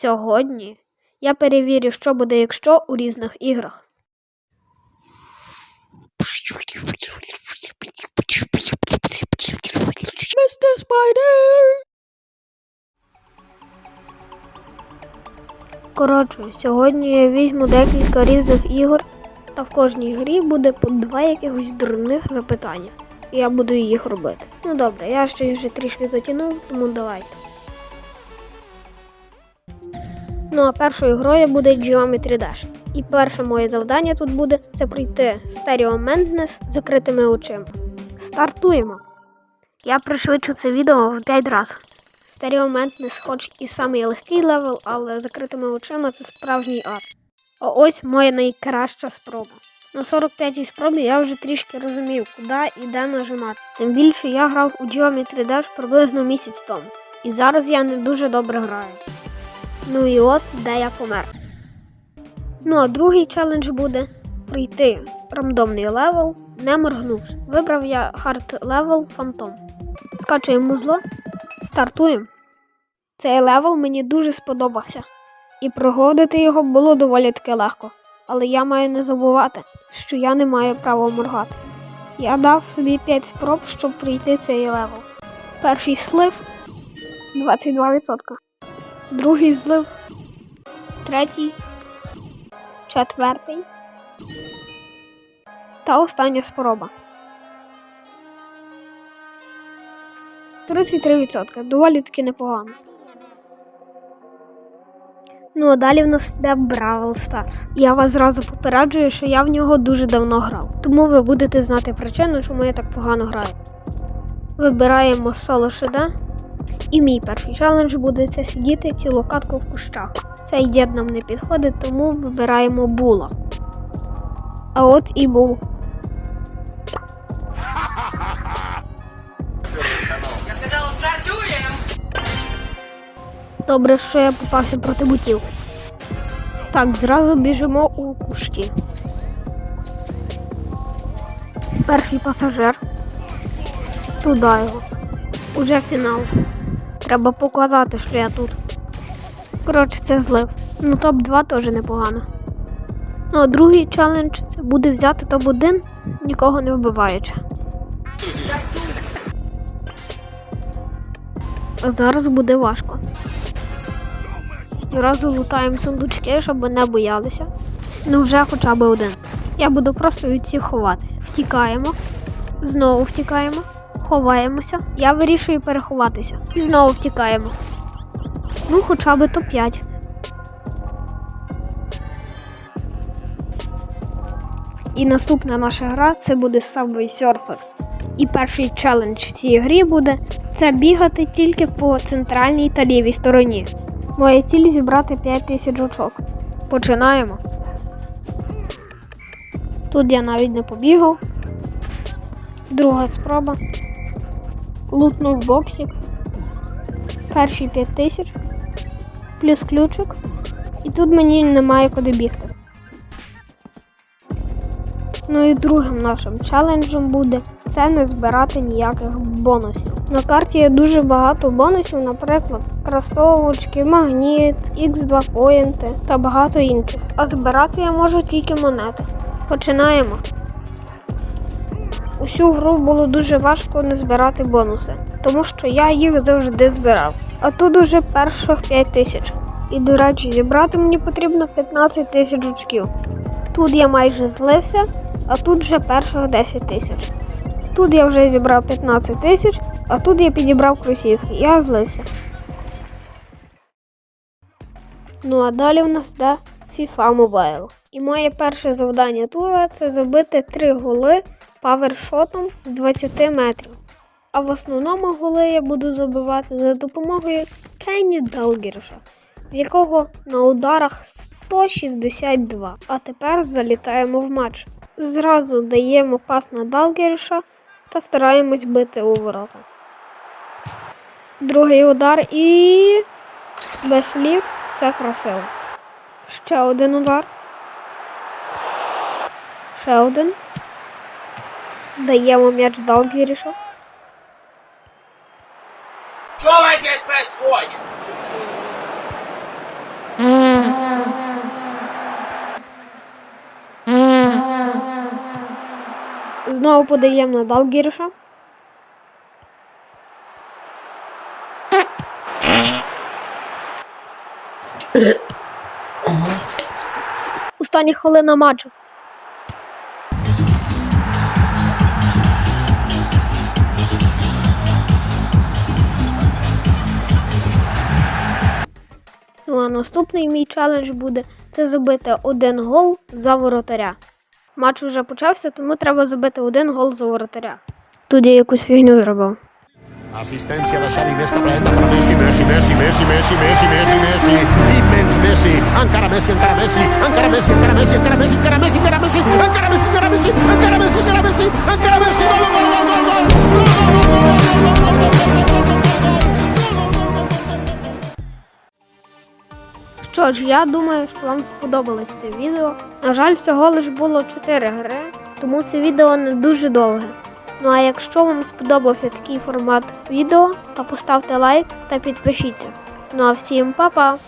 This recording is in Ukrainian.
Сьогодні я перевірю, що буде, якщо у різних іграх. Mr. Spider! Коротше, сьогодні я візьму декілька різних ігор, та в кожній грі буде по два якихось дурних запитання. І я буду їх робити. Ну добре, я щось вже трішки затягнув, тому давайте. Ну а першою грою буде Geometry Dash. І перше моє завдання тут буде це пройти Stereo Madness з закритими очима. Стартуємо! Я пришвидшу це відео в 5 разів. Stereo Madness хоч і самий легкий левел, але закритими очима це справжній ад. А ось моя найкраща спроба. На 45-й спробі я вже трішки розумів, куди і де нажимати. Тим більше я грав у Geometry Dash приблизно місяць тому. І зараз я не дуже добре граю. Ну і от де я помер. Ну а другий челендж буде пройти рандомний левел, не моргнувши. Вибрав я хард левел Фантом. Скачуємо музло, стартуємо. Цей левел мені дуже сподобався, і проходити його було доволі таки легко. Але я маю не забувати, що я не маю права моргати. Я дав собі 5 спроб, щоб пройти цей левел. Перший слив 22%. Другий злив. Третій. Четвертий. Та остання спроба. 33%. Доволі таки непогано. Ну а далі в нас йде Бравл Старс. Я вас зразу попереджую, що я в нього дуже давно грав. Тому ви будете знати причину, чому я так погано граю. Вибираємо соло шеда. І мій перший челендж буде це сидіти цілу катку в кущах. Цей дід нам не підходить, тому вибираємо була. А от і був. Я сказала, стартуем! Добре, що я попався проти бутів. Так, зразу біжимо у кущі. Перший пасажир. Туди його. Уже фінал. Треба показати, що я тут. Коротше, це злив. Ну, топ-2 теж непогано. Ну, а другий челендж це буде взяти топ-1, нікого не вбиваючи. А зараз буде важко. Зразу лутаємо сундучки, щоб не боялися. Ну вже хоча б один. Я буду просто від всіх ховатися. Втікаємо, знову втікаємо, ховаємося. Я вирішую переховатися. І знову втікаємо. Ну, хоча б топ-5. І наступна наша гра це буде Subway Surfers. І перший челендж в цій грі буде це бігати тільки по центральній та лівій стороні. Моя ціль зібрати 5 тисяч очок. Починаємо. Тут я навіть не побігав. Друга спроба. Лутнув боксик. Перші 5 тисяч. Плюс ключик. І тут мені немає куди бігти. Ну і другим нашим челенджем буде це не збирати ніяких бонусів. На карті є дуже багато бонусів, наприклад, кросовочки, магніт, X2 поінти та багато інших. А збирати я можу тільки монети. Починаємо. Усю гру було дуже важко не збирати бонуси, тому що я їх завжди збирав. А тут уже перших 5 тисяч. І, до речі, зібрати мені потрібно 15 тисяч очків. Тут я майже злився, а тут вже перших 10 тисяч. Тут я вже зібрав 15 тисяч, а тут я підібрав кросівки. Я злився. Ну а далі в нас йде FIFA Mobile. І моє перше завдання тура це забити 3 голи павершотом з 20 метрів. А в основному голи я буду забивати за допомогою Кенні Далгерша, в якого на ударах 162. А тепер залітаємо в матч. Зразу даємо пас на Далгерша та стараємось бити у ворота. Другий удар і. Без слів це красиво. Ще один удар. Ще один. Даємо м'яч Далгірішу. Що здесь происходит? Знову подаємо на Далгіріша. Останні хвилина матчу. Ну а наступний мій челендж буде це забити один гол за воротаря. Матч уже почався, тому треба забити один гол за воротаря. Тут я якусь фігню зробив. Assistència de Xavi, més cap a la dreta per Messi, Messi, Messi, Messi, Messi, Messi, Messi, Messi, immens Messi, encara Messi, encara Messi, encara Messi, encara Messi, encara Messi, encara Messi, encara Messi, encara Messi, encara Messi, encara Messi, encara Messi, encara Messi, gol, gol, gol, gol, gol, gol, gol, gol, Що ж, я думаю, що вам сподобалось це відео. На жаль, всього лиш було 4 гри, тому це відео не дуже довге. Ну а якщо вам сподобався такий формат відео, то поставте лайк та підпишіться. Ну а всім па-па!